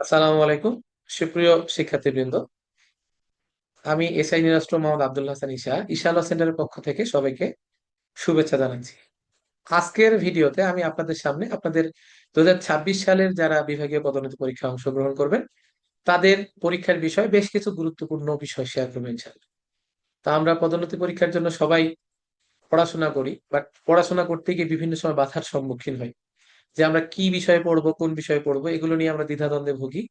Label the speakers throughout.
Speaker 1: আসসালামু আলাইকুম। সুপ্রিয় শিক্ষার্থীবৃন্দ, আমি এসআই নিরাস্ট্র মোহাম্মদ আব্দুল হাসান ঈশা ঈশা আল্লাহ সেন্টারের পক্ষ থেকে সবাইকে শুভেচ্ছা জানাচ্ছি। আজকের ভিডিওতে আমি আপনাদের সামনে আপনাদের দু হাজার ছাব্বিশ সালের যারা বিভাগীয় পদোন্নতি পরীক্ষায় অংশগ্রহণ করবেন, তাদের পরীক্ষার বিষয়ে বেশ কিছু গুরুত্বপূর্ণ বিষয় শেয়ার করবেন তা আমরা পদোন্নতি পরীক্ষার জন্য সবাই পড়াশোনা করি, বাট পড়াশোনা করতে গিয়ে বিভিন্ন সময় বাধার সম্মুখীন হই। যে আমরা কি বিষয়ে পড়ব, কোন বিষয়ে পড়ব, এগুলো নিয়ে আমরা দ্বিধাদ্বন্দ্বে ভুগি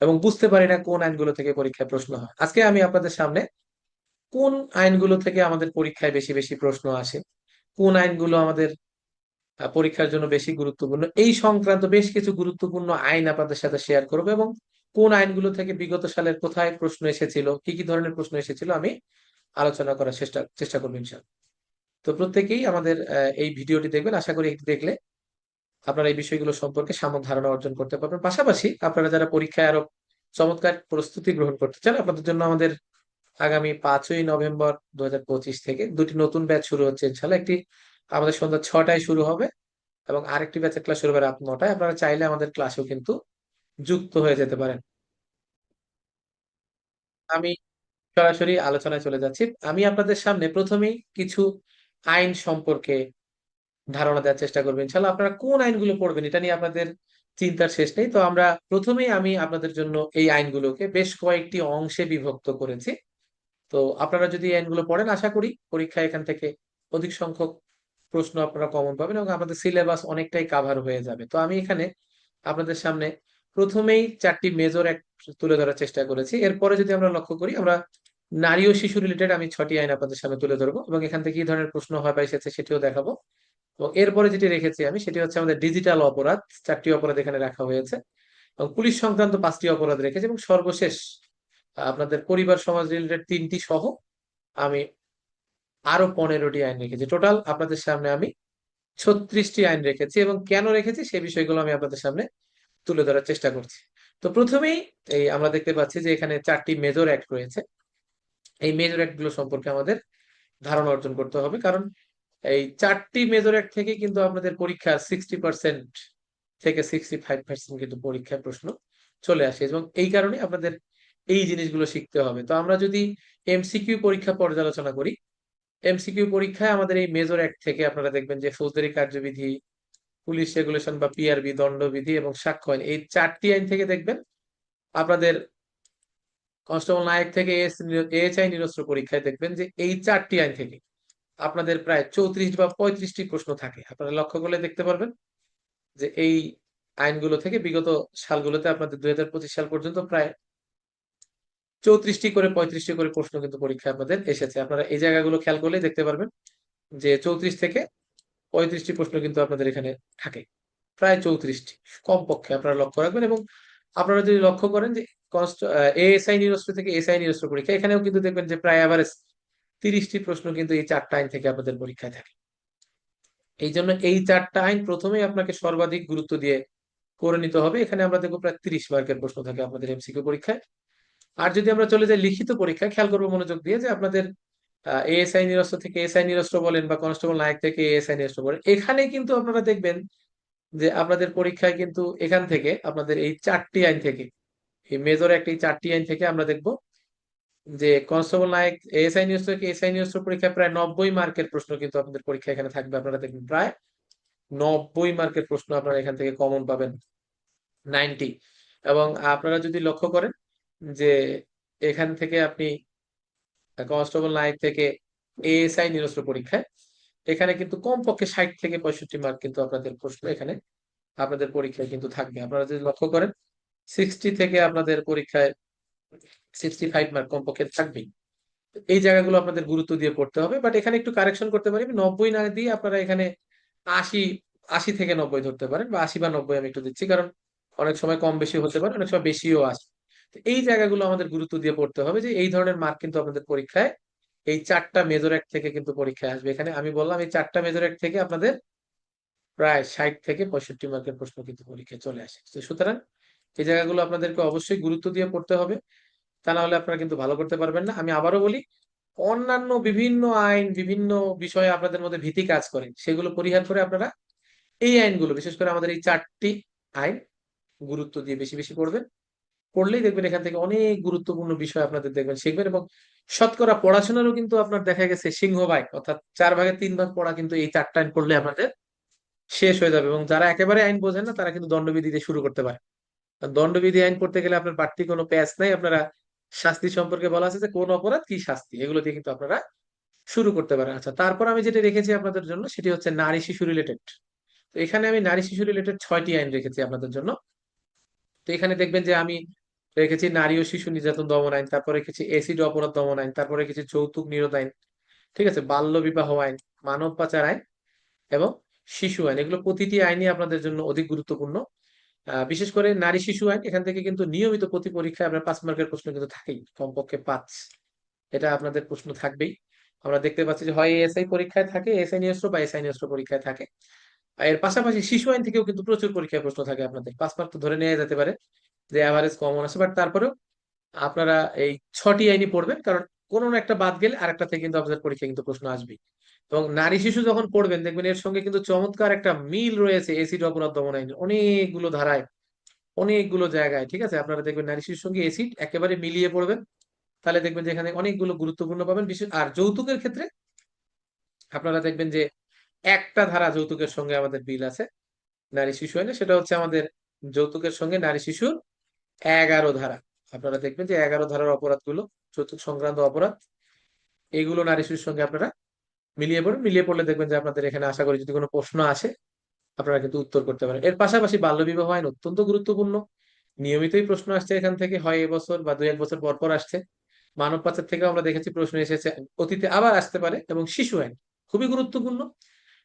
Speaker 1: এবং বুঝতে পারি না কোন আইনগুলো থেকে পরীক্ষায় প্রশ্ন হয়। আজকে আমি আপনাদের সামনে কোন আইনগুলো থেকে আমাদের পরীক্ষায় বেশি বেশি প্রশ্ন আসে, কোন আইনগুলো আমাদের পরীক্ষার জন্য বেশি গুরুত্বপূর্ণ, এই সংক্রান্ত বেশ কিছু গুরুত্বপূর্ণ আইন আপনাদের সাথে শেয়ার করব এবং কোন আইনগুলো থেকে বিগত সালের কোথায় প্রশ্ন এসেছিল, কি কি ধরনের প্রশ্ন এসেছিল আমি আলোচনা করার চেষ্টা চেষ্টা করব ইনশাল্লাহ তো প্রত্যেকেই আমাদের এই ভিডিওটি দেখবেন। আশা করি দেখলে আপনারা এই বিষয়গুলো সম্পর্কে সাময়িক ধারণা অর্জন করতে পারবেন। পাশাপাশি আপনারা যারা পরীক্ষায় আরও চমৎকার প্রস্তুতি গ্রহণ করতে চান, আপনাদের জন্য আমাদের আগামী পাঁচই নভেম্বর দু হাজার পঁচিশ থেকে দুটি নতুন ব্যাচ শুরু হচ্ছে ইনশাল্লাহ একটি আমাদের সন্ধ্যা ছটায় শুরু হবে এবং আরেকটি ব্যাচের ক্লাস শুরু হবে রাত নটায়। আপনারা চাইলে আমাদের ক্লাসেও কিন্তু যুক্ত হয়ে যেতে পারেন। আমি সরাসরি আলোচনায় চলে যাচ্ছি। আমি আপনাদের সামনে প্রথমেই কিছু আইন সম্পর্কে ধারণা দেওয়ার চেষ্টা করব ইনশাল্লাহ আপনারা কোন আইনগুলো পড়বেন এটা নিয়ে আপনাদের চিন্তার শেষ নেই। তো আমরা প্রথমেই আমি আপনাদের জন্য এই আইনগুলোকে বেশ কয়েকটি অংশে বিভক্ত করেছি। তো আপনারা যদি এই আইনগুলো পড়েন, আশা করি পরীক্ষায় এখান থেকে অধিক সংখ্যক প্রশ্ন আপনারা কমন পাবেন এবং আপনাদের সিলেবাস অনেকটাই কাভার হয়ে যাবে। তো আমি এখানে আপনাদের সামনে প্রথমেই চারটি মেজর এক তুলে ধরার চেষ্টা করেছি। এরপরে যদি আমরা লক্ষ্য করি, আমরা নারী ও শিশু রিলেটেড আমি ছটি আইন আপনাদের সামনে তুলে ধরবো এবং এখান থেকে কি ধরনের প্রশ্ন হয় বা এসেছে সেটিও দেখাবো। এবং এরপরে যেটি রেখেছি আমি, সেটি হচ্ছে আমাদের ডিজিটাল অপরাধ। চারটি অপরাধ এখানে রাখা হয়েছে। এবং পুলিশ সংক্রান্ত পাঁচটি অপরাধ রেখেছি এবং সর্বশেষ, আপনাদের পরিবার, সমাজ রিলেটেড তিনটি সহ আমি আরও পনেরোটি আইন রেখেছি। টোটাল আপনাদের সামনে আমি ছত্রিশটি আইন রেখেছি এবং কেন রেখেছি সেই বিষয়গুলো আমি আপনাদের সামনে তুলে ধরার চেষ্টা করছি। তো প্রথমেই এই আমরা দেখতে পাচ্ছি যে এখানে চারটি মেজর অ্যাক্ট রয়েছে। এই মেজর অ্যাক্টগুলো সম্পর্কে আমাদের ধারণা অর্জন করতে হবে। কারণ এই চারটি মেজর অ্যাক্ট থেকে কিন্তু আপনাদের পরীক্ষা সিক্সটি পার্সেন্ট থেকে সিক্সটি ফাইভ পার্সেন্ট কিন্তু পরীক্ষায় প্রশ্ন চলে আসে এবং এই কারণে আপনাদের এই জিনিসগুলো শিখতে হবে। তো আমরা যদি এমসিকিউ পরীক্ষা পর্যালোচনা করি এমসিকিউ পরীক্ষায় আমাদের এই মেজর অ্যাক্ট থেকে আপনারা দেখবেন যে ফৌজদারি কার্যবিধি, পুলিশ রেগুলেশন বা পিআরবি দণ্ডবিধি এবং সাক্ষ্য আইন, এই চারটি আইন থেকে দেখবেন আপনাদের কনস্টেবল নায়ক থেকে এএসআই নিরস্ত্র পরীক্ষায় দেখবেন যে এই চারটি আইন থেকে আপনাদের প্রায় চৌত্রিশ বা পঁয়ত্রিশটি প্রশ্ন থাকে। আপনারা লক্ষ্য করলে দেখতে পারবেন যে এই আইনগুলো থেকে বিগত সালগুলোতে আপনাদের দুই হাজার পঁচিশ সাল পর্যন্ত প্রায় চৌত্রিশটি করে পঁয়ত্রিশটি করে প্রশ্ন কিন্তু পরীক্ষায় আপনাদের এসেছে। আপনারা এই জায়গাগুলো খেয়াল করলে দেখতে পারবেন যে চৌত্রিশ থেকে পঁয়ত্রিশটি প্রশ্ন কিন্তু আপনাদের এখানে থাকে। প্রায় চৌত্রিশটি কমপক্ষে আপনারা লক্ষ্য রাখবেন এবং আপনারা যদি লক্ষ্য করেন যে এএসআই নিরস্ত্র থেকে এসআই নিরস্ত্র পরীক্ষা, এখানেও কিন্তু দেখবেন যে প্রায় অ্যাভারেজ তিরিশটি প্রশ্ন কিন্তু এই চারটা আইন থেকে আপনাদের পরীক্ষায় থাকে। এই জন্য এই চারটা আইন প্রথমে আপনাকে সর্বাধিক গুরুত্ব দিয়ে করে নিতে হবে। এখানে আমরা দেখব প্রায় তিরিশ মার্কের প্রশ্ন থাকে আপনাদের এমসিকিউ পরীক্ষায়। আর যদি আমরা চলে যাই লিখিত পরীক্ষা খেয়াল করব মনোযোগ দিয়ে যে আপনাদের এএসআই নিরস্ত্র থেকে এসআই নিরস্ত্র বলেন বা কনস্টেবল নায়ক থেকে এএসআই নিরস্ত্র বলেন এখানে কিন্তু আপনারা দেখবেন যে আপনাদের পরীক্ষায় কিন্তু এখান থেকে আপনাদের এই চারটি আইন থেকে, এই মেজর একটা চারটি আইন থেকে আমরা দেখব যে কনস্টেবল নায়ক এসআই নিরস্ত্র থেকে এসআই নিরস্ত্র পরীক্ষায় প্রায় নব্বই মার্কের প্রশ্ন কিন্তু আপনাদের পরীক্ষা এখানে থাকবে। আপনারা দেখবেন প্রায় নব্বই মার্কের প্রশ্ন আপনারা এখান থেকে কমন পাবেন নাইনটি এবং আপনারা যদি লক্ষ্য করেন যে এখান থেকে আপনি কনস্টেবল নায়ক থেকে এএসআই নিরস্ত্র পরীক্ষায়, এখানে কিন্তু কমপক্ষে ষাট থেকে পঁয়ষট্টি মার্ক কিন্তু আপনাদের প্রশ্ন এখানে আপনাদের পরীক্ষায় কিন্তু থাকবে। আপনারা যদি লক্ষ্য করেন সিক্সটি থেকে আপনাদের পরীক্ষায় সিক্সটি ফাইভ মার্ক কমপক্ষে থাকবেই। এই জায়গাগুলো আপনাদের গুরুত্ব দিয়ে পড়তে হবে বাট এখানে একটু কারেকশন করতে পারি। নব্বই না দিয়ে আপনারা এখানে আশি আশি থেকে নব্বই ধরতে পারেন, বা আশি বা নব্বই আমি একটু দিচ্ছি, কারণ অনেক সময় কম বেশি হতে পারে, অনেক সময় বেশিও আসে। তো এই জায়গাগুলো আমাদের গুরুত্ব দিয়ে পড়তে হবে যে এই ধরনের মার্ক কিন্তু আপনাদের পরীক্ষায় এই চারটা মেজর এক থেকে কিন্তু পরীক্ষায় আসবে। এখানে আমি বললাম, এই চারটা মেজর এক থেকে আপনাদের প্রায় ষাট থেকে পঁয়ষট্টি মার্কের প্রশ্ন কিন্তু পরীক্ষায় চলে আসে। তো সুতরাং এই জায়গাগুলো আপনাদেরকে অবশ্যই গুরুত্ব দিয়ে পড়তে হবে। তা না হলে আপনারা কিন্তু ভালো করতে পারবেন না। আমি আবারও বলি, অন্যান্য বিভিন্ন আইন, বিভিন্ন বিষয়ে আপনাদের মধ্যে ভীতি কাজ করে, সেগুলো পরিহার করে আপনারা এই আইনগুলো, বিশেষ করে আমাদের এই চারটি আইন গুরুত্ব দিয়ে বেশি বেশি পড়বেন। পড়লেই দেখবেন এখান থেকে অনেক গুরুত্বপূর্ণ বিষয় আপনাদের দেখবেন, শিখবেন এবং শতকরা পড়াশোনারও কিন্তু আপনার দেখা গেছে সিংহভাগ অর্থাৎ চার ভাগে তিন ভাগ পড়া কিন্তু এই চারটা আইন পড়লে আপনাদের শেষ হয়ে যাবে এবং যারা একেবারে আইন বোঝেন না, তারা কিন্তু দণ্ডবিধি দিয়ে শুরু করতে পারে। দণ্ডবিধি আইন পড়তে গেলে আপনার বাড়তি কোনো প্যাচ নাই, আপনারা শাস্তি সম্পর্কে বলা আছে যে কোন অপরাধ কি শাস্তি? এগুলো দিয়ে কিন্তু আপনারা শুরু করতে পারেন। আচ্ছা তারপর আমি যেটা রেখেছি আপনাদের জন্য সেটি হচ্ছে নারী শিশু রিলেটেড তো এখানে আমি নারী শিশু রিলেটেড ছয়টি আইন রেখেছি আপনাদের জন্য। তো এখানে দেখবেন যে আমি রেখেছি নারী ও শিশু নির্যাতন দমন আইন, তারপর রেখেছি এসিড অপরাধ দমন আইন, তারপর রেখেছি যৌতুক নিরোধ আইন, ঠিক আছে? বাল্য বিবাহ আইন, মানব পাচার আইন এবং শিশু আইন। এগুলো প্রতিটি আইনই আপনাদের জন্য অধিক গুরুত্বপূর্ণ। বিশেষ করে নারী শিশু আইন এখান থেকে কিন্তু নিয়মিত প্রতি পরীক্ষায় আপনার পাঁচ মার্কের প্রশ্ন কিন্তু থাকেই কমপক্ষে পাঁচ। এটা আপনাদের প্রশ্ন থাকবেই। আমরা দেখতে পাচ্ছি যে হয় এসআই পরীক্ষায় থাকে এসআই নিয়স্ত্র বা এসআই নিয়স্ত্র পরীক্ষায় থাকে। এর পাশাপাশি শিশু আইন থেকেও কিন্তু প্রচুর পরীক্ষায় প্রশ্ন থাকে আপনাদের। পাঁচ মার্ক তো ধরে নেওয়া যেতে পারে, যে অ্যাভারেজ কমন আছে। বাট তারপরেও আপনারা এই ছটি আইনই পড়বেন, কারণ কোনো একটা বাদ গেলে আরেকটা থেকে কিন্তু আপনাদের পরীক্ষায় কিন্তু প্রশ্ন আসবেই। এবং নারী শিশু যখন পড়বেন, দেখবেন এর সঙ্গে কিন্তু চমৎকার একটা মিল রয়েছে এসিড অপরাধ দমন আইনের অনেকগুলো ধারায়, অনেকগুলো জায়গায়, ঠিক আছে? আপনারা দেখবেন নারী শিশুর সঙ্গে এসিড একেবারে মিলিয়ে পড়বেন। তাহলে দেখবেন যে এখানে অনেকগুলো গুরুত্বপূর্ণ পাবেন। বিশেষ, আর যৌতুকের ক্ষেত্রে আপনারা দেখবেন যে একটা ধারা যৌতুকের সঙ্গে আমাদের বিল আছে নারী শিশু আইনে সেটা হচ্ছে আমাদের যৌতুকের সঙ্গে নারী শিশুর এগারো ধারা। আপনারা দেখবেন যে এগারো ধারার অপরাধগুলো, যৌতুক সংক্রান্ত অপরাধ, এগুলো নারী শিশুর সঙ্গে আপনারা মিলিয়ে পড়ুন, মিলিয়ে পড়লে দেখবেন যে আপনাদের এখানে আশা করি যদি কোনো প্রশ্ন আসে, আপনারা কিন্তু উত্তর করতে পারেন। এর পাশাপাশি বাল্যবিবাহ আইন অত্যন্ত গুরুত্বপূর্ণ। নিয়মিতই প্রশ্ন আসছে এখান থেকে, হয় এবছর বা দুই এক বছর পর পর আসছে। মানব পাচার থেকেও আমরা দেখেছি প্রশ্ন এসেছে, অতীতে আবার আসতে পারে এবং শিশু আইন খুবই গুরুত্বপূর্ণ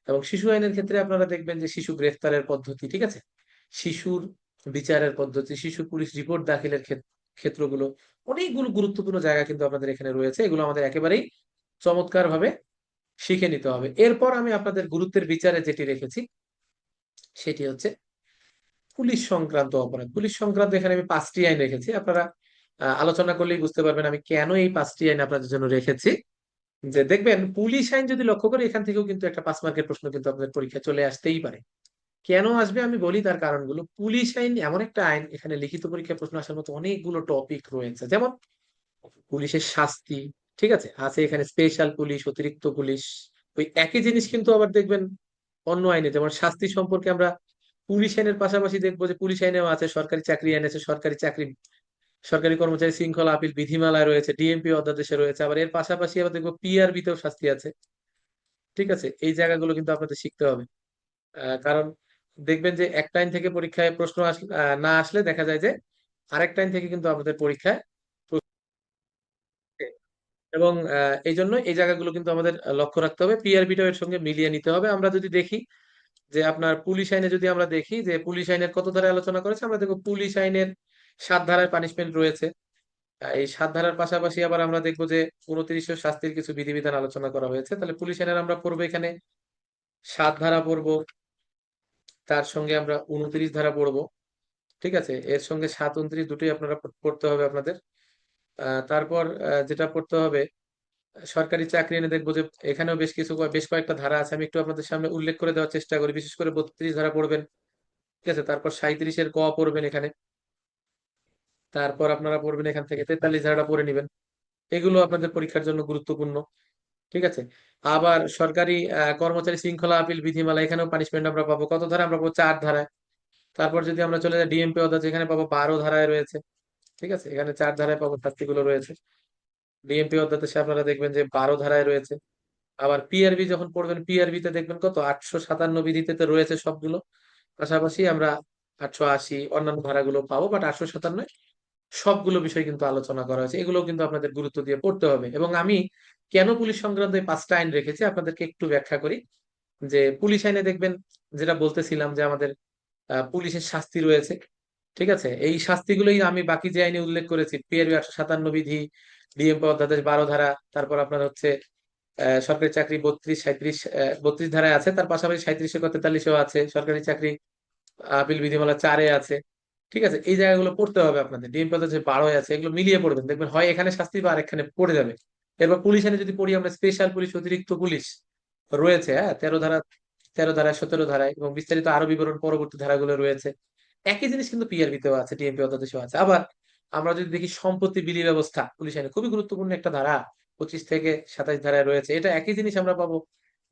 Speaker 1: এবং শিশু আইনের ক্ষেত্রে আপনারা দেখবেন যে শিশু গ্রেফতারের পদ্ধতি, ঠিক আছে? শিশুর বিচারের পদ্ধতি, শিশু পুলিশ রিপোর্ট দাখিলের ক্ষেত- ক্ষেত্রগুলো অনেকগুলো গুরুত্বপূর্ণ জায়গা কিন্তু আপনাদের এখানে রয়েছে। এগুলো আমাদের একেবারেই চমৎকার ভাবে শিখে নিতে হবে। এরপর আমি আপনাদের গুরুত্বের বিচারে যেটি রেখেছি, সেটি হচ্ছে পুলিশ সংক্রান্ত অপরাধ। পুলিশ সংক্রান্ত এখানে আমি পাঁচটি আইন রেখেছি। আপনারা আলোচনা করলেই বুঝতে পারবেন আমি কেন এই পাঁচটি আইন আপনাদের জন্য রেখেছি। যে দেখবেন, পুলিশ আইন যদি লক্ষ্য করি, এখান থেকেও কিন্তু একটা পাঁচ মার্কের প্রশ্ন কিন্তু আপনাদের পরীক্ষা চলে আসতেই পারে। কেন আসবে আমি বলি তার কারণগুলো। পুলিশ আইন এমন একটা আইন, এখানে লিখিত পরীক্ষায় প্রশ্ন আসার মতো অনেকগুলো টপিক রয়েছে। যেমন, পুলিশের শাস্তি ঠিক আছে? আছে এখানে স্পেশাল পুলিশ অতিরিক্ত পুলিশ ওই একই জিনিস কিন্তু আবার দেখবেন অন্য আইনে। যেমন শাস্তি সম্পর্কে আমরা পুলিশ আইনের পাশাপাশি দেখব যে পুলিশ আইনেও আছে, সরকারি চাকরি আইন আছে, সরকারি চাকরি, সরকারি কর্মচারী শৃঙ্খলা আপিল বিধিমালায় রয়েছে ডিএমপি অধ্যাদেশে রয়েছে, আবার এর পাশাপাশি আবার দেখব পিআরবি তেও শাস্তি আছে। ঠিক আছে? এই জায়গাগুলো কিন্তু আপনাদের শিখতে হবে। কারণ দেখবেন যে এক টাইম থেকে পরীক্ষায় প্রশ্ন না আসলে দেখা যায় যে আরেক টাইম থেকে কিন্তু আপনাদের পরীক্ষায়। এবং এই জন্য এই জায়গাগুলো কিন্তু আমাদের লক্ষ্য রাখতে হবে। পিআরবিটাও এর সঙ্গে মিলিয়ে নিতে হবে। আমরা যদি দেখি যে আপনার পুলিশ আইনে যদি আমরা দেখি যে পুলিশ আইনের কত ধারায় আলোচনা করেছে, আমরা দেখব পুলিশ আইনের সাত ধারায় পানিশমেন্ট রয়েছে। এই সাত ধারার পাশাপাশি আবার আমরা দেখব যে উনত্রিশ শাস্তির কিছু বিধিবিধান আলোচনা করা হয়েছে। তাহলে পুলিশ আইনের আমরা পড়ব এখানে, সাত ধারা পড়ব, তার সঙ্গে আমরা উনত্রিশ ধারা পড়ব। ঠিক আছে? এর সঙ্গে সাত, উনত্রিশ দুটোই আপনারা পড়তে হবে আপনাদের। তারপর যেটা পড়তে হবে, সরকারি চাকরি এনে দেখব যে এখানেও বেশ কিছু, বেশ কয়েকটা ধারা আছে। আমি একটু আপনাদের সামনে উল্লেখ করে দেওয়ার চেষ্টা করি। বিশেষ করে বত্রিশ ধারা পড়বেন, ঠিক আছে? তারপর সাঁইত্রিশের ক পড়বেন এখানে। তারপর আপনারা পড়বেন এখান থেকে তেতাল্লিশ ধারাটা পড়ে নেবেন। এগুলো আপনাদের পরীক্ষার জন্য গুরুত্বপূর্ণ, ঠিক আছে? আবার সরকারি কর্মচারী শৃঙ্খলা আপিল বিধিমালা, এখানেও পানিশমেন্ট আমরা পাবো। কত ধারা? আমরা পাবো চার ধারায়। তারপর যদি আমরা চলে যাই ডিএমপি অধ্যাদেশ এখানে পাবো বারো ধারায় রয়েছে। ঠিক আছে? এখানে চার ধারায় শাস্তিগুলো রয়েছে। ডিএমপি অধ্যাদেশে আপনারা দেখবেন যে বারো ধারায় রয়েছে। আবার পিআরবি যখন পড়বেন পিআরবি তে দেখবেন কত? আটশো সাতান্ন বিধিতে রয়েছে সবগুলো। পাশাপাশি আমরা আটশো আশি অন্যান্য ধারাগুলো পাবো বাট আটশো সাতান্ন সবগুলো বিষয় কিন্তু আলোচনা করা হয়েছে। এগুলো কিন্তু আপনাদের গুরুত্ব দিয়ে পড়তে হবে। এবং আমি কেন পুলিশ সংক্রান্ত পাঁচটা আইন রেখেছি আপনাদেরকে একটু ব্যাখ্যা করি। যে পুলিশ আইনে দেখবেন যেটা বলতেছিলাম যে আমাদের পুলিশের শাস্তি রয়েছে। ঠিক আছে? এই শাস্তিগুলোই আমি বাকি যে আইনে উল্লেখ করেছি পিআরবি একশো সাতান্ন বিধি ডিএমপি অধ্যাদেশ বারো ধারা, তারপর আপনার হচ্ছে সরকারি চাকরি বত্রিশ সাঁত্রিশ বত্রিশ ধারায় আছে, তার পাশাপাশি সাঁত্রিশে তেতাল্লিশেও আছে, সরকারি চাকরি আপিল বিধিমালা চারে আছে, ঠিক আছে? এই জায়গাগুলো পড়তে হবে আপনাদের ডিএমপি অধ্যাদেশ বারোয় আছে, এগুলো মিলিয়ে পড়বেন, দেখবেন হয় এখানে শাস্তি বা আরেকখানে পড়ে যাবে। এরপর পুলিশ আইনে যদি পড়ি, আমরা স্পেশাল পুলিশ অতিরিক্ত পুলিশ রয়েছে হ্যাঁ? তেরো ধারা, তেরো ধারায় সতেরো ধারায় এবং বিস্তারিত আরও বিবরণ পরবর্তী ধারাগুলো রয়েছে। একই জিনিস কিন্তু পিআরবি তেও আছে ডিএমপি অধ্যাদেশেও আছে। আবার আমরা যদি দেখি সম্পত্তি বিলি ব্যবস্থা, পুলিশ আইনে খুবই গুরুত্বপূর্ণ একটা ধারা, পঁচিশ থেকে সাতাশ ধারায় রয়েছে। এটা একই জিনিস আমরা পাবো।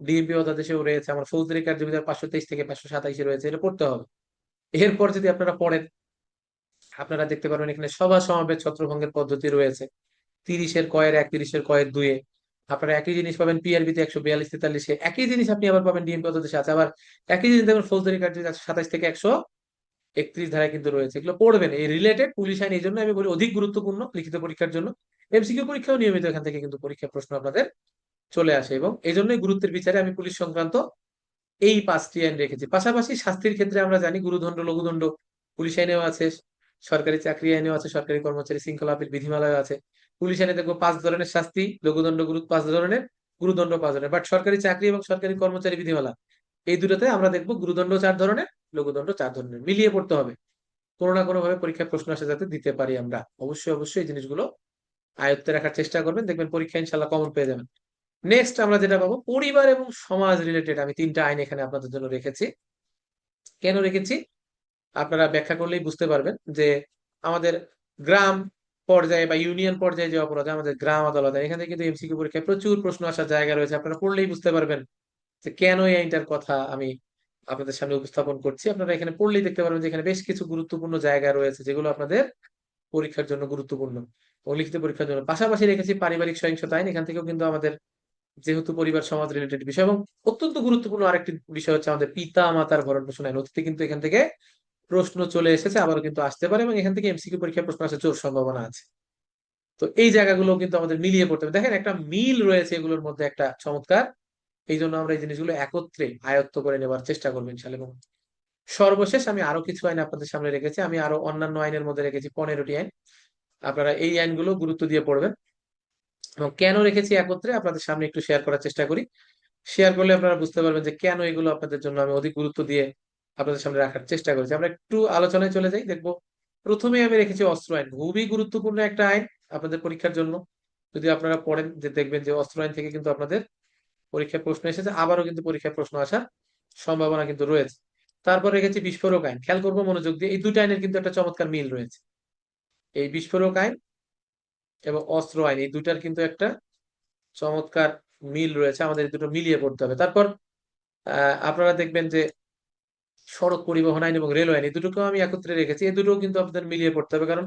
Speaker 1: ডিএমপি অধ্যাদেশেও রয়েছে, আমার ফৌজদারি কার্যবিধান পাঁচশো তেইশ থেকে পাঁচশো সাতাইশে রয়েছে, এটা পড়তে হবে। এরপর যদি আপনারা পড়েন, আপনারা দেখতে পারবেন এখানে সভা সমাবেশ ছত্রভঙ্গের পদ্ধতি রয়েছে। তিরিশের কয়ের এক, তিরিশের কয়ের দুয়ে আপনারা একই জিনিস পাবেন পিআরবিতে একশো বিয়াল্লিশ, তেতাল্লিশে। একই জিনিস আপনি আবার পাবেন ডিএমপি অধ্যাদেশে আছে। আবার একই জিনিস দেখবেন ফৌজদারি কার্যবিধান সাতাইশ থেকে একশো একত্রিশ ধারায় কিন্তু রয়েছে। এগুলো পড়বেন। এই রিলেটেড পুলিশ আইন, এই জন্য আমি বলি অধিক গুরুত্বপূর্ণ লিখিত পরীক্ষার জন্য। এমসিকিউ পরীক্ষাও নিয়মিত এখান থেকে কিন্তু পরীক্ষা প্রশ্ন আপনাদের চলে আসে এবং এই জন্যই গুরুত্বের বিচারে আমি পুলিশ সংক্রান্ত এই পাঁচটি আইন রেখেছি। পাশাপাশি শাস্তির ক্ষেত্রে আমরা জানি গুরুদণ্ড, লঘুদণ্ড পুলিশ আইনেও আছে, সরকারি চাকরি আইনেও আছে, সরকারি কর্মচারী শৃঙ্খলা আপিল বিধিমালায় আছে। পুলিশ আইনে দেখব পাঁচ ধরনের শাস্তি, লঘুদণ্ড গুরু পাঁচ ধরনের, গুরুদণ্ড পাঁচ ধরনের। বাট সরকারি চাকরি এবং সরকারি কর্মচারী বিধিমালা এই দুটোতে আমরা দেখব গুরুদণ্ড চার ধরনের, লঘুদণ্ড চার ধরনের, মিলিয়ে পড়তে হবে। কোনো না কোনো ভাবে প্রশ্ন আসে যাতে দিতে পারি আমরা। অবশ্যই অবশ্যই এই জিনিসগুলো আয়ত্তে রাখার চেষ্টা করবেন, দেখবেন পরীক্ষা ইনশাল্লাহ কমন পেয়ে যাবেন। নেক্সট আমরা যেটা পাবো, পরিবার এবং সমাজ রিলেটেড আমি তিনটা আইন এখানে আপনাদের জন্য রেখেছি। কেন রেখেছি? আপনারা ব্যাখ্যা করলেই বুঝতে পারবেন যে আমাদের গ্রাম পর্যায়ে বা ইউনিয়ন পর্যায়ে যে অপরাধ আমাদের গ্রাম আদালত, এখান কিন্তু এমসিকিউ পরীক্ষায় প্রচুর প্রশ্ন আসার জায়গা রয়েছে, আপনারা পড়লেই বুঝতে পারবেন। যে কেন এই আইনটার কথা আমি আপনাদের সামনে উপস্থাপন করছি। আপনারা এখানে পড়লেই দেখতে পারবেন যে এখানে বেশ কিছু গুরুত্বপূর্ণ জায়গা রয়েছে যেগুলো আপনাদের পরীক্ষার জন্য গুরুত্বপূর্ণ ও লিখিত পরীক্ষার জন্য। পাশাপাশি রেখেছি পারিবারিক সহিংসতা আইন। এখান থেকেও কিন্তু আমাদের যেহেতু পরিবার, সমাজ রিলেটেড বিষয় এবং অত্যন্ত গুরুত্বপূর্ণ আরেকটি বিষয় হচ্ছে আমাদের পিতা মাতার ভরণ পোষণ আইন। অতীতে কিন্তু এখান থেকে প্রশ্ন চলে এসেছে, আবারও কিন্তু আসতে পারে এবং এখান থেকে এমসিকিউ পরীক্ষার প্রশ্ন আসার জোর সম্ভাবনা আছে। তো এই জায়গাগুলো কিন্তু আমাদের মিলিয়ে পড়তে হবে। দেখেন একটা মিল রয়েছে এগুলোর মধ্যে একটা চমৎকার এই জন্য আমরা এই জিনিসগুলো একত্রে আয়ত্ত করে নেবার চেষ্টা করব ইনশাল্লাহ এবং সর্বশেষ আমি আরও কিছু আইন আপনাদের সামনে রেখেছি। আমি আরও অন্যান্য আইনের মধ্যে রেখেছি পনেরোটি আইন। আপনারা এই আইনগুলো গুরুত্ব দিয়ে পড়বেন। এবং কেন রেখেছি একত্রে আপনাদের সামনে একটু শেয়ার করার চেষ্টা করি। শেয়ার করলে আপনারা বুঝতে পারবেন যে কেন এগুলো আপনাদের জন্য আমি অধিক গুরুত্ব দিয়ে আপনাদের সামনে রাখার চেষ্টা করেছি। আমরা একটু আলোচনায় চলে যাই। দেখব প্রথমে আমি রেখেছি অস্ত্র আইন। খুবই গুরুত্বপূর্ণ একটা আইন আপনাদের পরীক্ষার জন্য। যদি আপনারা পড়েন, যে দেখবেন যে অস্ত্র আইন থেকে কিন্তু আপনাদের পরীক্ষায় প্রশ্ন এসেছে, আবারও কিন্তু পরীক্ষায় প্রশ্ন আসার সম্ভাবনা কিন্তু রয়েছে। তারপর রেখেছি বিস্ফোরক আইন। খেয়াল করব মনোযোগ দিয়ে, এই দুটো আইনের কিন্তু একটা চমৎকার মিল রয়েছে। এই বিস্ফোরক আইন এবং অস্ত্র আইন, এই দুটার কিন্তু একটা চমৎকার মিল রয়েছে, আমাদের দুটো মিলিয়ে পড়তে হবে। তারপর আপনারা দেখবেন যে সড়ক পরিবহন আইন এবং রেল আইন, এই দুটোকেও আমি একত্রে রেখেছি। এই দুটোও কিন্তু আপনাদের মিলিয়ে পড়তে হবে, কারণ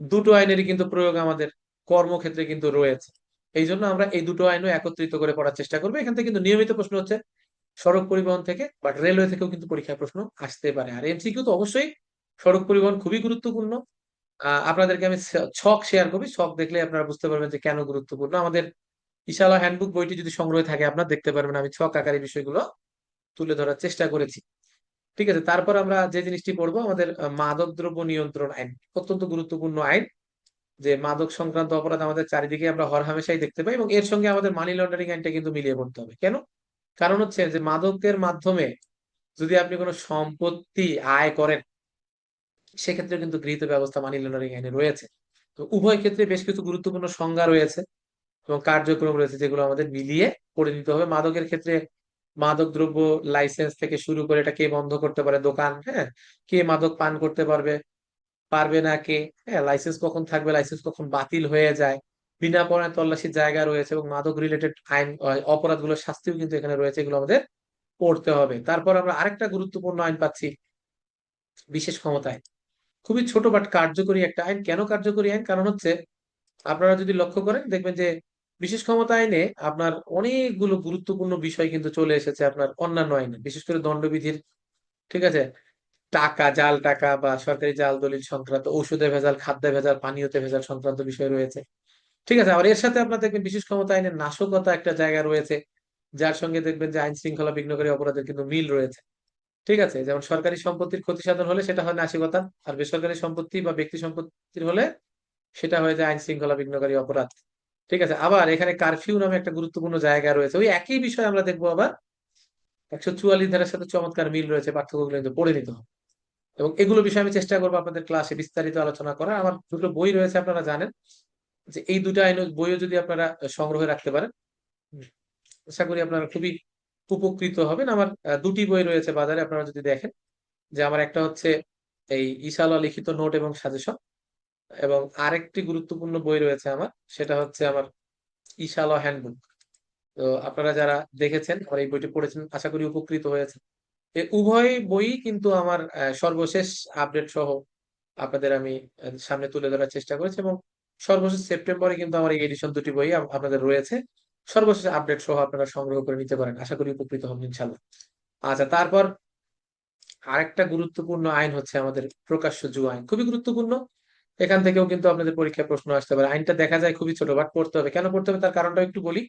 Speaker 1: দুটো আইনেরই কিন্তু প্রয়োগ আমাদের কর্মক্ষেত্রে কিন্তু রয়েছে। এই জন্য আমরা এই দুটো আইনও একত্রিত করে পড়ার চেষ্টা করব। এখান থেকে কিন্তু নিয়মিত প্রশ্ন হচ্ছে সড়ক পরিবহন থেকে বাট রেলওয়ে থেকেও কিন্তু পরীক্ষায় প্রশ্ন আসতে পারে। আর এমসিকিউ তো অবশ্যই সড়ক পরিবহন খুবই গুরুত্বপূর্ণ। আপনাদেরকে আমি ছক শেয়ার করবি। ছক দেখলে আপনারা বুঝতে পারবেন যে কেন গুরুত্বপূর্ণ। আমাদের ইশালা হ্যান্ডবুক বইটি যদি সংগ্রহে থাকে, আপনার দেখতে পারবেন আমি ছক আকারে বিষয়গুলো তুলে ধরার চেষ্টা করেছি। ঠিক আছে, তারপর আমরা যে জিনিসটি পড়ব, আমাদের মাদক দ্রব্য নিয়ন্ত্রণ আইন, অত্যন্ত গুরুত্বপূর্ণ আইন। যে মাদক সংক্রান্ত অপরাধ আমাদের চারিদিকে আমরা হরহামেশাই দেখতে পাই এবং এর সঙ্গে আমাদের মানি লন্ডারিং আইনটা কিন্তু মিলিয়ে পড়তে হবে। কেন? কারণ হচ্ছে যে মাদকের মাধ্যমে যদি আপনি কোনো সম্পত্তি আয় করেন সেক্ষেত্রে কিন্তু গৃহীত ব্যবস্থা মানি লন্ডারিং আইনে রয়েছে। তো উভয় ক্ষেত্রে বেশ কিছু গুরুত্বপূর্ণ সংজ্ঞা রয়েছে এবং কার্যক্রম রয়েছে যেগুলো আমাদের মিলিয়ে পড়ে নিতে হবে। মাদকের ক্ষেত্রে মাদক দ্রব্য লাইসেন্স থেকে শুরু করে এটা কে বন্ধ করতে পারে? দোকান হ্যাঁ? কে মাদক পান করতে পারবে? পারবে না কে? হ্যাঁ লাইসেন্স কখন থাকবে? লাইসেন্স কখন বাতিল হয়ে যায়? বিনা পড়ায় তল্লাশির জায়গা রয়েছে এবং মাদক রিলেটেড আইন অপরাধগুলোর শাস্তিও কিন্তু এখানে রয়েছে, এগুলো আমাদের পড়তে হবে। তারপর আমরা আরেকটা গুরুত্বপূর্ণ আইন পাচ্ছি, বিশেষ ক্ষমতা আইন খুবই ছোট বাট কার্যকরী একটা আইন। কেন কার্যকরী আইন? কারণ হচ্ছে আপনারা যদি লক্ষ্য করেন, দেখবেন যে বিশেষ ক্ষমতা আইনে আপনার অনেকগুলো গুরুত্বপূর্ণ বিষয় কিন্তু চলে এসেছে আপনার অন্যান্য আইনে, বিশেষ করে দণ্ডবিধির, ঠিক আছে? টাকা, জাল টাকা বা সরকারি জাল, দলিল সংক্রান্ত ঔষধে ভেজাল খাদ্যে ভেজাল, পানীয়তে ভেজাল সংক্রান্ত বিষয় রয়েছে। ঠিক আছে আর এর সাথে আপনার দেখবেন বিশেষ ক্ষমতা আইনের নাশকতা একটা জায়গা রয়েছে, যার সঙ্গে দেখবেন যে আইন শৃঙ্খলা বিঘ্নকারী অপরাধের কিন্তু মিল রয়েছে। ঠিক আছে, যেমন সরকারি সম্পত্তির ক্ষতি সাধন হলে সেটা হয় নাশকতা, আর বেসরকারি সম্পত্তি বা ব্যক্তি সম্পত্তির হলে সেটা হয়ে যায় আইন শৃঙ্খলা বিঘ্নকারী অপরাধ। ঠিক আছে, আবার এখানে কারফিউ নামে একটা গুরুত্বপূর্ণ জায়গা রয়েছে। ওই একই বিষয় আমরা দেখব আবার। একশো চুয়াল্লিশ ধারার সাথে চমৎকার মিল রয়েছে, পার্থক্যগুলো কিন্তু পড়ে নিতে হবে। এবং এগুলো বিষয়ে আমি চেষ্টা করব আপনাদের ক্লাসে বিস্তারিত আলোচনা করা আমার দুটো বই রয়েছে, আপনারা জানেন যে এই দুটো আইন বইও যদি আপনারা সংগ্রহে রাখতে পারেন আশা করি আপনারা খুবই উপকৃত হবেন। আমার দুটি বই রয়েছে বাজারে, আপনারা যদি দেখেন, যে আমার একটা হচ্ছে এই ইসালা লিখিত নোট এবং সাজেশন, এবং আরেকটি গুরুত্বপূর্ণ বই রয়েছে আমার, সেটা হচ্ছে আমার ইশাল হ্যান্ডবুক তো আপনারা যারা দেখেছেন আর এই বইটি পড়েছেন, আশা করি উপকৃত হয়েছেন। উভয় বই কিন্তু আমার সর্বশেষ আপডেট সহ আপনাদের আমি সামনে তুলে ধরার চেষ্টা করেছি এবং সর্বশেষ সেপ্টেম্বরে কিন্তু আমার এই এডিশন দুটি বই আপনাদের রয়েছে। সর্বশেষ আপডেট সহ আপনারা সংগ্রহ করে নিতে পারেন। আশা করি উপকৃত হবেন ইনশাল্লাহ আচ্ছা তারপর আরেকটা গুরুত্বপূর্ণ আইন হচ্ছে আমাদের প্রকাশ্য জুয়া আইন। খুবই গুরুত্বপূর্ণ। এখান থেকেও কিন্তু আপনাদের পরীক্ষায় প্রশ্ন আসতে পারে। আইনটা দেখা যায় খুবই ছোট বাট পড়তে হবে। কেন পড়তে হবে? তার কারণটা একটু বলি।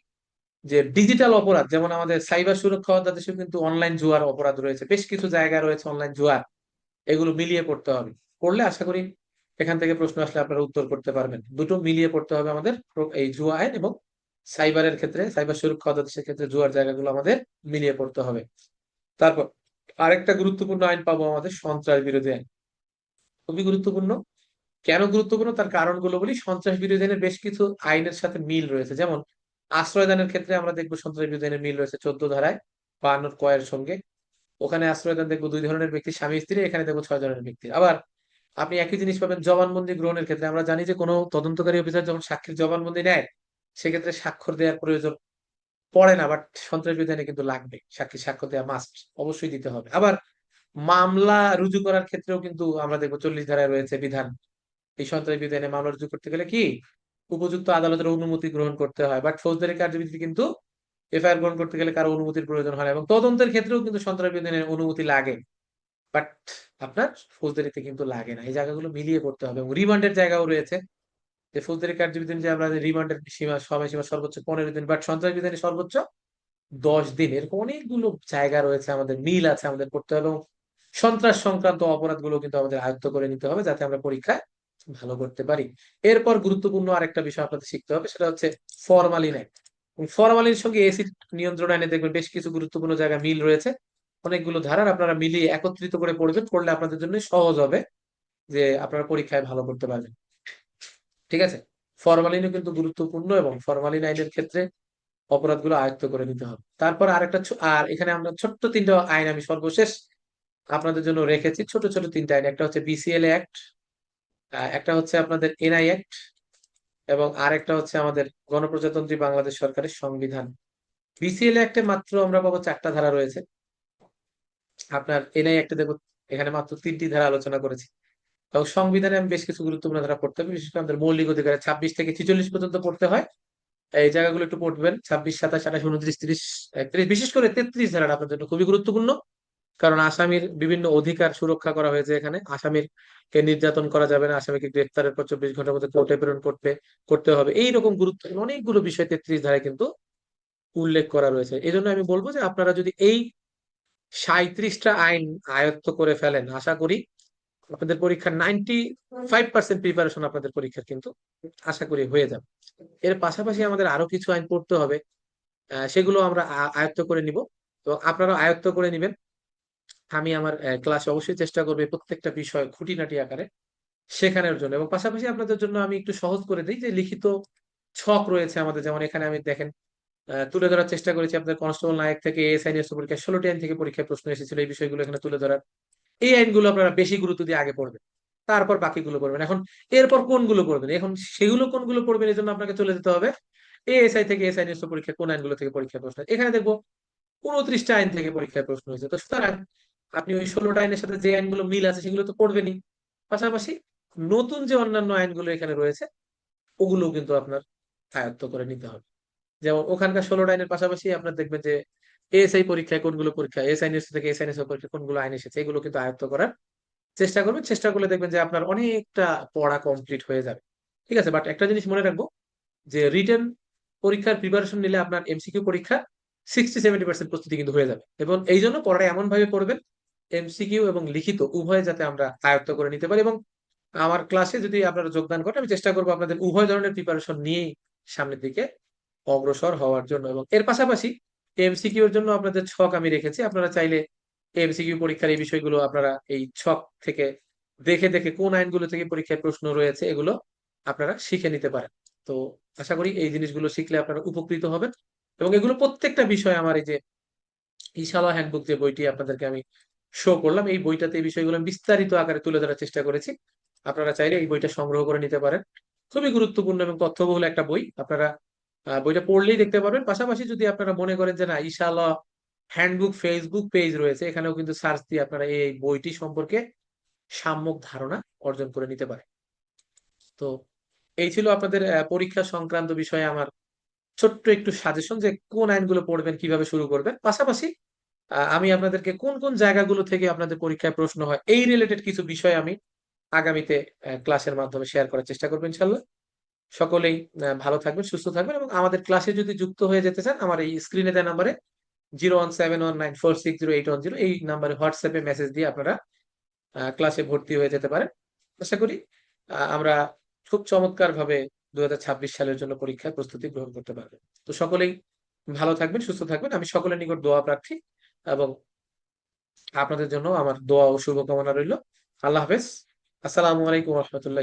Speaker 1: যে ডিজিটাল অপরাধ, যেমন আমাদের সাইবার সুরক্ষা অধ্যাদেশেও কিন্তু অনলাইন জুয়ার অপরাধ রয়েছে। বেশ কিছু জায়গা রয়েছে অনলাইন জুয়ার, এগুলো মিলিয়ে পড়তে হবে। পড়লে আশা করি এখান থেকে প্রশ্ন আসলে আপনারা উত্তর করতে পারবেন। দুটো মিলিয়ে পড়তে হবে আমাদের এই জুয়া আইন এবং সাইবারের ক্ষেত্রে সাইবার সুরক্ষা অধ্যাদেশের ক্ষেত্রে জুয়ার জায়গাগুলো আমাদের মিলিয়ে পড়তে হবে। তারপর আরেকটা গুরুত্বপূর্ণ আইন পাবো আমাদের সন্ত্রাস বিরোধী আইন। খুবই গুরুত্বপূর্ণ। কেন গুরুত্বপূর্ণ? তার কারণগুলো বলি। সন্ত্রাস বিরোধী আইনের বেশ কিছু আইনের সাথে মিল রয়েছে। যেমন আশ্রয়দানের ক্ষেত্রে আমরা দেখব সন্ত্রাস বিরোধী মিল রয়েছে চোদ্দ ধারায়, বায়ান্নর কয়ের সঙ্গে। ওখানে আশ্রয়দান দেখব দুই ধরনের ব্যক্তি, স্বামী, স্ত্রী, এখানে দেখব ছয় ধরনের ব্যক্তি। আবার আপনি একই জিনিস পাবেন জবানবন্দি গ্রহণের ক্ষেত্রে। আমরা জানি যে কোনো তদন্তকারী অফিসার যখন সাক্ষীর জবানবন্দি নেয়, সেক্ষেত্রে স্বাক্ষর দেওয়ার প্রয়োজন পড়ে না, বাট সন্ত্রাস বিধানে কিন্তু লাগবে। সাক্ষী স্বাক্ষর দেওয়া মাস্ট অবশ্যই দিতে হবে। আবার মামলা রুজু করার ক্ষেত্রেও কিন্তু আমরা দেখব চল্লিশ ধারায় রয়েছে বিধান। এই সন্ত্রাস বিরোধী আইনে মামলা রুজু করতে গেলে কি উপযুক্ত আদালতের অনুমতি গ্রহণ করতে হয় বাট ফৌজদারি কার্যবিধিতে কিন্তু এফআইআর গ্রহণ করতে গেলে কারও অনুমতির প্রয়োজন হয় এবং তদন্তের ক্ষেত্রেও কিন্তু সন্ত্রাস অনুমতি লাগে বাট আপনার ফৌজদারিতে কিন্তু লাগে না। এই জায়গাগুলো মিলিয়ে করতে হবে এবং রিমান্ডের জায়গাও রয়েছে। যে ফৌজদারি কার্যবিধি যে আমরা রিমান্ডের সীমা, সময়সীমা সর্বোচ্চ পনেরো দিন বাট সন্ত্রাস বিধানে সর্বোচ্চ দশ দিন, এরকম অনেকগুলো জায়গা রয়েছে, আমাদের মিল আছে আমাদের করতে হবে এবং সন্ত্রাস সংক্রান্ত অপরাধগুলো কিন্তু আমাদের আয়ত্ত করে নিতে হবে যাতে আমরা পরীক্ষায় ভালো করতে পারি। এরপর গুরুত্বপূর্ণ আরেকটা বিষয় আপনাদের শিখতে হবে, সেটা হচ্ছে ফরমালিন আইন ফরমালিনের সঙ্গে এসিড নিয়ন্ত্রণ আইনে দেখবেন বেশ কিছু গুরুত্বপূর্ণ জায়গা মিল রয়েছে। অনেকগুলো ধারার আপনারা মিলিয়ে একত্রিত করে পড়বেন, পড়লে আপনাদের জন্য সহজ হবে যে আপনারা পরীক্ষায় ভালো করতে পারবেন। ঠিক আছে? ফরমালিনও কিন্তু গুরুত্বপূর্ণ এবং ফরমালিন আইনের ক্ষেত্রে অপরাধগুলো আয়ত্ত করে নিতে হবে। তারপর আরেকটা আর এখানে আমরা ছোট্ট তিনটা আইন আমি সর্বশেষ আপনাদের জন্য রেখেছি। ছোট ছোট তিনটা আইন। একটা হচ্ছে বিসিএল অ্যাক্ট একটা হচ্ছে আপনাদের এনআই অ্যাক্ট এবং আরেকটা হচ্ছে আমাদের গণপ্রজাতন্ত্রী বাংলাদেশ সরকারের সংবিধান। বিসিএল অ্যাক্টে মাত্র আমরা পাবো চারটা ধারা রয়েছে। আপনার এনআই অ্যাক্টে দেখো এখানে মাত্র তিনটি ধারা আলোচনা করেছি। এবং সংবিধানে আমি বেশ কিছু গুরুত্বপূর্ণ ধারা পড়তে হবে, বিশেষ করে আমাদের মৌলিক অধিকার ছাব্বিশ থেকে ছিচল্লিশ পর্যন্ত পড়তে হয়। এই জায়গাগুলো একটু পড়বেন, ছাব্বিশ, সাতাশ, আঠাশ, উনত্রিশ, তিরিশ, একত্রিশ, বিশেষ করে তেত্রিশ ধারাটা আপনার জন্য খুবই গুরুত্বপূর্ণ। কারণ আসামির বিভিন্ন অধিকার সুরক্ষা করা হয়েছে এখানে। আসামির কে নির্যাতন করা যাবে না, আসামিকে গ্রেফতারের পর চব্বিশ ঘণ্টার মধ্যে কোর্টে প্রেরণ করতে করতে হবে। এইরকম গুরুত্বপূর্ণ অনেকগুলো বিষয় তেত্রিশ ধারায় কিন্তু উল্লেখ করা রয়েছে। এই জন্য আমি বলব যে আপনারা যদি এই সাঁইত্রিশটা আইন আয়ত্ত করে ফেলেন, আশা করি আপনাদের পরীক্ষার নাইনটি ফাইভ পার্সেন্ট প্রিপারেশন আপনাদের পরীক্ষার কিন্তু আশা করি হয়ে যাবে। এর পাশাপাশি আমাদের আরও কিছু আইন পড়তে হবে সেগুলো আমরা আয়ত্ত করে নিব এবং আপনারা আয়ত্ত করে নিবেন। আমি আমার ক্লাসে অবশ্যই চেষ্টা করব প্রত্যেকটা বিষয় খুঁটিনাটি আকারে শেখানোর জন্য। এবং পাশাপাশি আপনাদের জন্য আমি একটু সহজ করে দিই যে লিখিত ছক রয়েছে আমাদের। যেমন এখানে আমি দেখেন তুলে ধরার চেষ্টা করেছি। আপনাদের কনস্টেবল নায়ক থেকে এএসআই নিয়োগ পরীক্ষা ষোলোটি আইন থেকে পরীক্ষায় প্রশ্ন এসেছিল। এই বিষয়গুলো এখানে তুলে ধরার। এই আইনগুলো আপনারা বেশি গুরুত্ব দিয়ে আগে পড়বেন। তারপর বাকিগুলো পড়বেন। এখন এরপর কোনগুলো পড়বেন? এখন সেগুলো কোনগুলো পড়বেন এই জন্য আপনাকে চলে যেতে হবে এএসআই থেকে এসআই নিয়োগ পরীক্ষা কোন আইনগুলো থেকে পরীক্ষায় প্রশ্ন। এখানে দেখব উনত্রিশটা আইন থেকে পরীক্ষায় প্রশ্ন হয়েছে। তো সুতরাং আপনি ওই ষোলোটা আইনের সাথে যে আইনগুলো মিল আছে সেগুলো তো পড়বেনই পাশাপাশি নতুন যে অন্যান্য আইনগুলো এখানে রয়েছে ওগুলো কিন্তু আপনার আয়ত্ত করে নিতে হবে। যেমন ওখানকার ষোলোটা আইনের পাশাপাশি আপনার দেখবেন যে এএসআই পরীক্ষায় কোনগুলো পরীক্ষা এসআই নিউজ থেকে এসআই নিউজ পরীক্ষা কোনগুলো আইন এসেছে, এগুলো কিন্তু আয়ত্ত করার চেষ্টা করবেন। চেষ্টা করলে দেখবেন যে আপনার অনেকটা পড়া কমপ্লিট হয়ে যাবে। ঠিক আছে বাট একটা জিনিস মনে রাখব, যে রিটেন পরীক্ষার প্রিপারেশন নিলে আপনার এমসিকিউ পরীক্ষা সিক্সটি সেভেন্টি পার্সেন্ট প্রস্তুতি কিন্তু হয়ে যাবে। এবং এই জন্য পড়াটা এমন ভাবে পড়বেন এমসিকিউ এবং লিখিত উভয় যাতে আমরা আয়ত্ত করে নিতে পারি এবং আমার ক্লাসে যদি আপনারা যোগদান করেন, আমি চেষ্টা করব আপনাদের উভয় ধরনের প্রিপারেশন নিয়েই সামনের দিকে অগ্রসর হওয়ার জন্য এবং এর পাশাপাশি এমসিকিউ এর জন্য আপনাদের ছক আমি রেখেছি। আপনারা চাইলে এমসিকিউ পরীক্ষার এই বিষয়গুলো আপনারা এই ছক থেকে দেখে দেখে কোন আইনগুলো থেকে পরীক্ষায় প্রশ্ন রয়েছে এগুলো আপনারা শিখে নিতে পারেন। তো আশা করি এই জিনিসগুলো শিখলে আপনারা উপকৃত হবেন এবং এগুলো প্রত্যেকটা বিষয় আমার এই যে ইশালা হ্যান্ডবুক যে বইটি আপনাদেরকে আমি শো করলাম। এই বইটাতে এই বিষয়গুলো বিস্তারিত আকারে তুলে ধরার চেষ্টা করেছি। আপনারা চাইলে এই বইটা সংগ্রহ করে নিতে পারেন। খুবই গুরুত্বপূর্ণ এবং তথ্যবহুল একটা বই। আপনারা বইটা পড়লেই দেখতে পারবেন। পাশাপাশি যদি আপনারা মনে করেন যে না, ইনশাআল্লাহ হ্যান্ডবুক ফেসবুক পেজ রয়েছে, এখানেও কিন্তু সার্চ দিয়ে আপনারা এই বইটি সম্পর্কে সাম্যক ধারণা অর্জন করে নিতে পারেন। তো এই ছিল আপনাদের পরীক্ষা সংক্রান্ত বিষয়ে আমার ছোট্ট একটু সাজেশন যে কোন আইনগুলো পড়বেন, কীভাবে শুরু করবেন। পাশাপাশি আমি আপনাদেরকে কোন কোন জায়গাগুলো থেকে আপনাদের পরীক্ষায় প্রশ্ন হয়, এই রিলেটেড কিছু বিষয় আমি আগামীতে ক্লাসের মাধ্যমে শেয়ার করার চেষ্টা করব ইনশাল্লাহ। সকলেই ভালো থাকবেন, সুস্থ থাকবেন এবং আমাদের ক্লাসে যদি যুক্ত হয়ে যেতে চান, আমার এই স্ক্রিনে দেওয়া নাম্বারে zero one seven one nine four six zero eight one zero এই নাম্বারে হোয়াটসঅ্যাপে মেসেজ দিয়ে আপনারা ক্লাসে ভর্তি হয়ে যেতে পারেন। আশা করি আমরা খুব চমৎকার ভাবে দু হাজার ছাব্বিশ সালের জন্য পরীক্ষায় প্রস্তুতি গ্রহণ করতে পারবেন তো সকলেই ভালো থাকবেন, সুস্থ থাকবেন। আমি সকলের নিকট দোয়া প্রার্থী। এবং আপনাদের জন্য আমার দোয়া ও শুভকামনা রইল। আল্লাহ হাফেজ। আসসালামু আলাইকুম রহমতুল্লাহ